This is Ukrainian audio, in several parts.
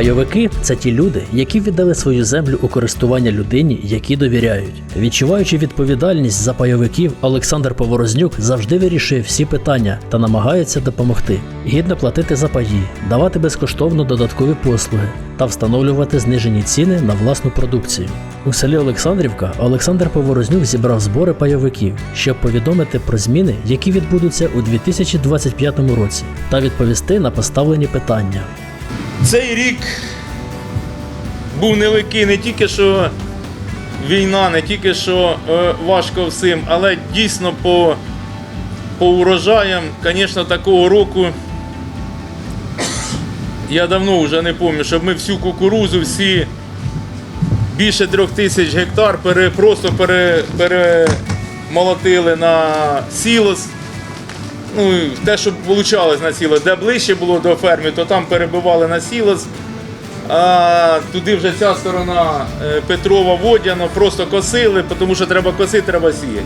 Пайовики це ті люди, які віддали свою землю у користування людині, які довіряють. Відчуваючи відповідальність за пайовиків, Олександр Поворознюк завжди вирішує всі питання та намагається допомогти, гідно платити за паї, давати безкоштовно додаткові послуги та встановлювати знижені ціни на власну продукцію. У селі Олександрівка Олександр Поворознюк зібрав збори пайовиків, щоб повідомити про зміни, які відбудуться у 2025 році, та відповісти на поставлені питання. Цей рік був нелегкий не тільки що війна, не тільки що е, важко всім, але дійсно по, по урожаям, звісно, такого року. Я давно вже не пам'ятаю, щоб ми всю кукурузу, всі більше трьох тисяч гектар пере, просто пере, перемолотили на сілос. Ну, те, що вийшло на сілос, де ближче було до ферми, то там перебивали на сілос. А туди вже ця сторона е, Петрова Водяно просто косили, тому що треба косити, треба сіяти.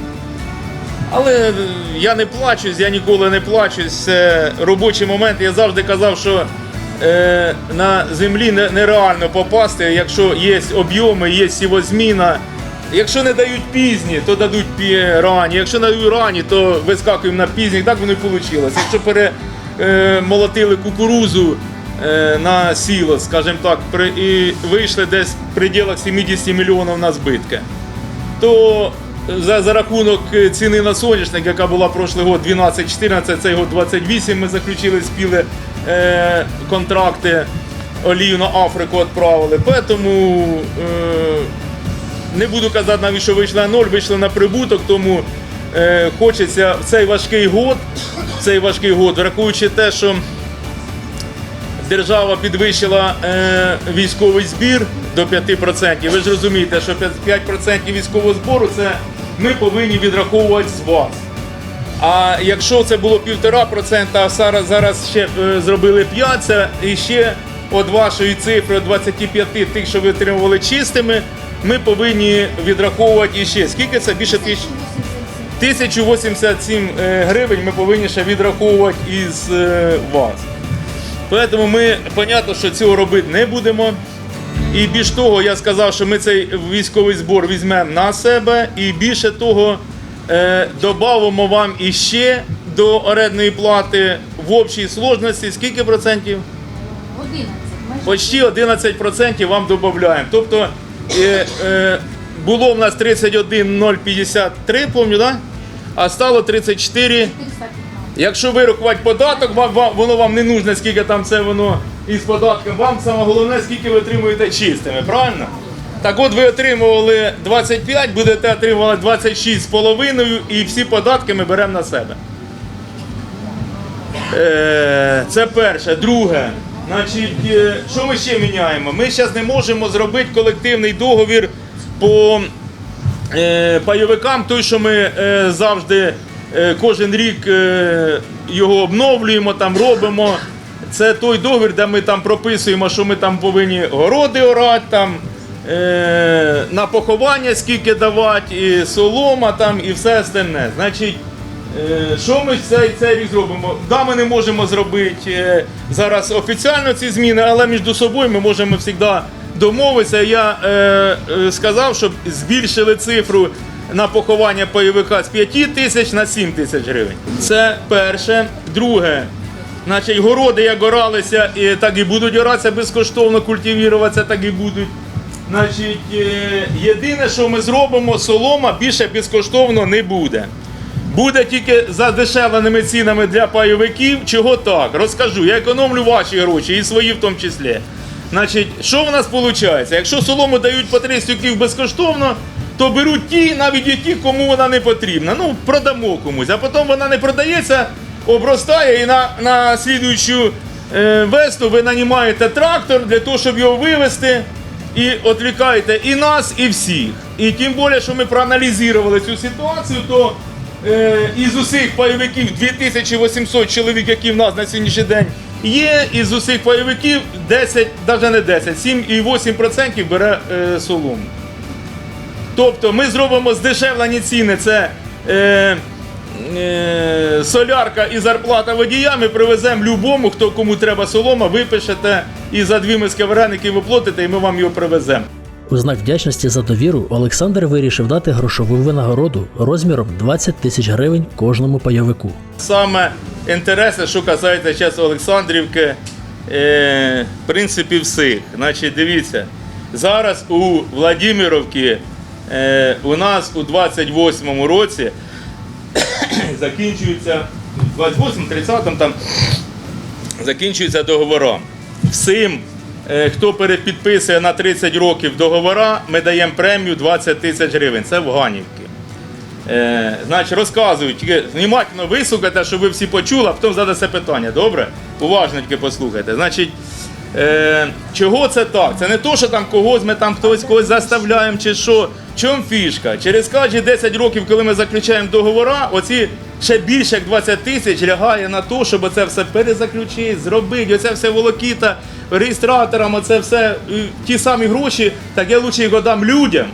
Але е, я не плачусь, я ніколи не плачусь. Робочий момент. Я завжди казав, що е, на землі нереально попасти, якщо є об'єми, є сівозміна. Якщо не дають пізні, то дадуть ранні. Якщо не дають ранні, то вискакуємо на пізні. Так воно і вийшло. Якщо перемолотили кукурузу е, на сіло, скажімо так, і вийшли десь в пределах 70 мільйонів на збитки, то за, за рахунок е, ціни на соняшник, яка була прошлий год 12-14, цей год 28, ми заключили спіли е, контракти, олію на Африку відправили. Тому е, не буду казати навіть, що вийшли на ноль, вийшли на прибуток, тому е, хочеться в цей важкий год, в цей важкий год, враховуючи те, що держава підвищила е, військовий збір до 5%. Ви ж розумієте, що 5% військового збору це ми повинні відраховувати з вас. А якщо це було 1,5%, а зараз, зараз ще е, зробили 5%, це і ще від вашої цифри від 25 тих, що ви отримували чистими, ми повинні відраховувати іще. Скільки це? Більше тисяч. 1087 е, гривень ми повинні ще відраховувати із е, вас. Тому ми, понятно, що цього робити не будемо. І більш того, я сказав, що ми цей військовий збор візьмемо на себе, і більше того, е, додамо вам іще до орендної плати в общій сложності скільки процентів? 11. майже Почти 11% вам додаємо. Тобто було в нас 31,053, пам'ятаю, да? а стало 34. Якщо вирахувати податок, вам, вам, воно вам не нужно, скільки там це воно із податком. Вам саме головне, скільки ви отримуєте чистими, правильно? Так от ви отримували 25, будете отримувати 26,5 і всі податки ми беремо на себе. Е, це перше. Друге, значить, е, що ми ще міняємо? Ми зараз не можемо зробити колективний договір по е, пайовикам, той, що ми е, завжди кожен рік його обновлюємо, там робимо. Це той договір, де ми там прописуємо, що ми там повинні городи орати, там, на поховання скільки давати, і солома там, і все остальне. Значить, Що ми цей, цей рік зробимо? Да, ми не можемо зробити е, зараз офіційно ці зміни, але між собою ми можемо завжди домовитися. Я е, е, сказав, щоб збільшили цифру на поховання пайовика з 5 тисяч на 7 тисяч гривень. Це перше. Друге, значить, городи як оралися, так і будуть оратися безкоштовно, культивіруватися, так і будуть. Значить, е, єдине, що ми зробимо, солома більше безкоштовно не буде. Буде тільки за дешевленими цінами для пайовиків. Чого так? Розкажу. Я економлю ваші гроші і свої в тому числі. Значить, що в нас виходить? Якщо солому дають по 3 стюків безкоштовно, то беруть ті, навіть і ті, кому вона не потрібна. Ну, продамо комусь, а потім вона не продається, обростає і на, на слідуючу е, весну ви нанімаєте трактор для того, щоб його вивезти. І відвлікаєте і нас, і всіх. І тим більше, що ми проаналізували цю ситуацію, то із усіх пайовиків 2800 чоловік, які в нас на сьогоднішній день є, із усіх пайовиків 10, навіть не 10, 7,8% бере е, солому. Тобто ми зробимо здешевлені ціни. Це е, е, солярка і зарплата водія, ми привеземо любому, хто кому треба солома, випишете і за дві миски вареників оплатите, і ми вам його привеземо. У знак вдячності за довіру Олександр вирішив дати грошову винагороду розміром 20 тисяч гривень кожному пайовику. Саме інтереси, що касається зараз Олександрівки, е, в принципі, всіх. Значить, дивіться, зараз у Владимировці е, у нас у 28-му році закінчується 28-30 там закінчується договором. Всім, хто перепідписує на 30 років договора, ми даємо премію 20 тисяч гривень. Це в Ганівці. Е, значить, розказують, внимательно вислухайте, щоб ви всі почули, а потім задасте питання. Добре? Уважно тільки послухайте. Значить, е, чого це так? Це не то, що там когось ми там хтось когось заставляємо чи що. В чому фішка? Через кожні 10 років, коли ми заключаємо договора, оці ще більше як 20 тисяч лягає на те, щоб це все перезаключити, зробити, оце все волокіта, реєстраторам, оце все, ті самі гроші, так я лучше його дам людям.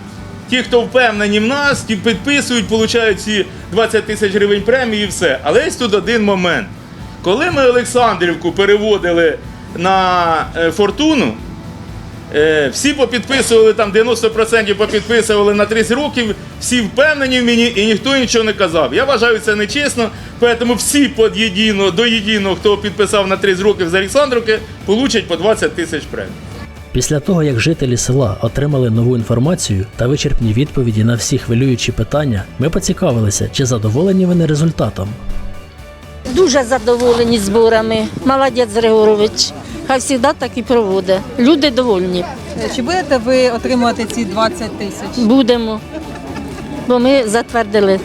Ті, хто впевнені в нас, ті підписують, получають ці 20 тисяч гривень премії і все. Але є тут один момент. Коли ми Олександрівку переводили на е, фортуну, всі попідписували там 90% попідписували на 30 років, всі впевнені в мені і ніхто нічого не казав. Я вважаю це нечесно, тому всі под єдино, до єдиного, хто підписав на 30 років з Олександрівки, получать по 20 тисяч премій. Після того, як жителі села отримали нову інформацію та вичерпні відповіді на всі хвилюючі питання, ми поцікавилися, чи задоволені вони результатом. Дуже задоволені зборами. Молодець Григорович. Хай завжди так і проводить. Люди довольні. Чи будете ви отримувати ці 20 тисяч? Будемо. Бо ми затвердили.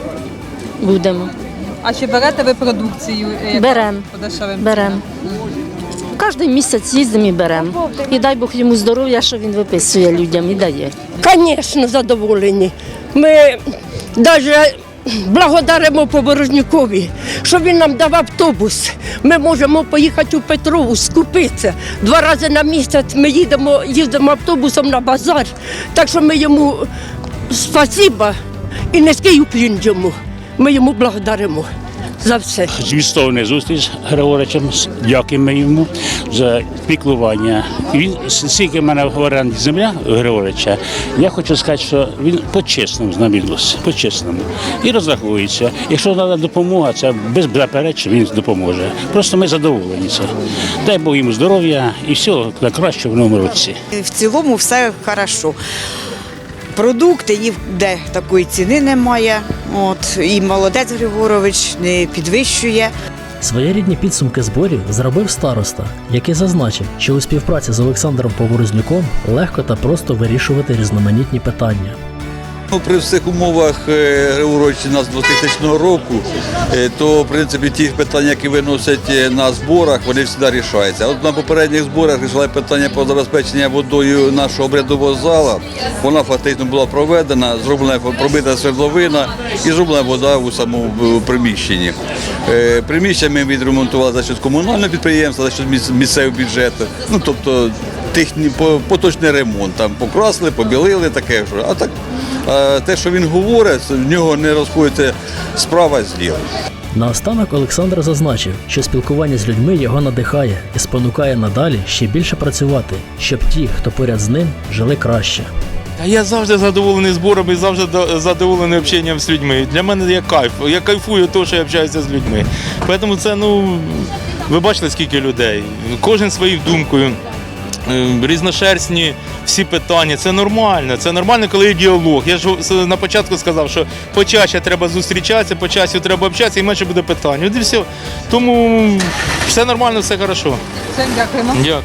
Будемо. А чи берете ви продукцію? е, Берем. по дешевим Беремо. Кожен місяць їздимо і беремо. І дай Бог йому здоров'я, що він виписує людям і дає. Звісно, задоволені. Ми навіть благодаримо Поворожнікові, що він нам дав автобус. Ми можемо поїхати у Петрову, скупитися. Два рази на місяць ми їдемо, їздимо автобусом на базар. Так що ми йому спасіба і низький уклін йому. Ми йому благодаримо за все. змістовна зустріч з Григоричем. Дякуємо йому за піклування. Він скільки в мене в оренді земля Григорича, я хочу сказати, що він по-чесному знамінився, по-чесному. І розрахується. Якщо треба допомога, це без заперечень він допоможе. Просто ми задоволені це. Дай Бог йому здоров'я і всього найкращого в новому році. В цілому все хорошо. Продукти ніде такої ціни немає. От і молодець Григорович не підвищує. Своєрідні підсумки зборів зробив староста, який зазначив, що у співпраці з Олександром Поворознюком легко та просто вирішувати різноманітні питання. Ну, При всіх умовах е, Григоровича нас 2000 року, е, то в принципі ті питання, які виносять е, на зборах, вони завжди рішаються. От на попередніх зборах рішали питання про забезпечення водою нашого обрядового зала. Вона фактично була проведена, зроблена пробита свердловина і зроблена вода у самому приміщенні. Приміщення ми відремонтували за счет комунального підприємства, за міс- місцевого бюджету. Ну тобто техні, по- поточний ремонт. Там покрасили, побілили, таке. А так те, що він говорить, в нього не розходиться справа з ділом. Наостанок Олександр зазначив, що спілкування з людьми його надихає і спонукає надалі ще більше працювати, щоб ті, хто поряд з ним, жили краще. Та я завжди задоволений збором і завжди до- задоволений общенням з людьми. Для мене є кайф. Я кайфую того, що я общаюся з людьми. Тому це, ну, ви бачите, скільки людей. Кожен своєю думкою. Е, Різношерстні всі питання, це нормально. Це нормально, коли є діалог. Я ж на початку сказав, що почаще треба зустрічатися, по часу треба общатися і менше буде питань. От і все. Тому все нормально, все хорошо. Все, дякуємо. Дякую.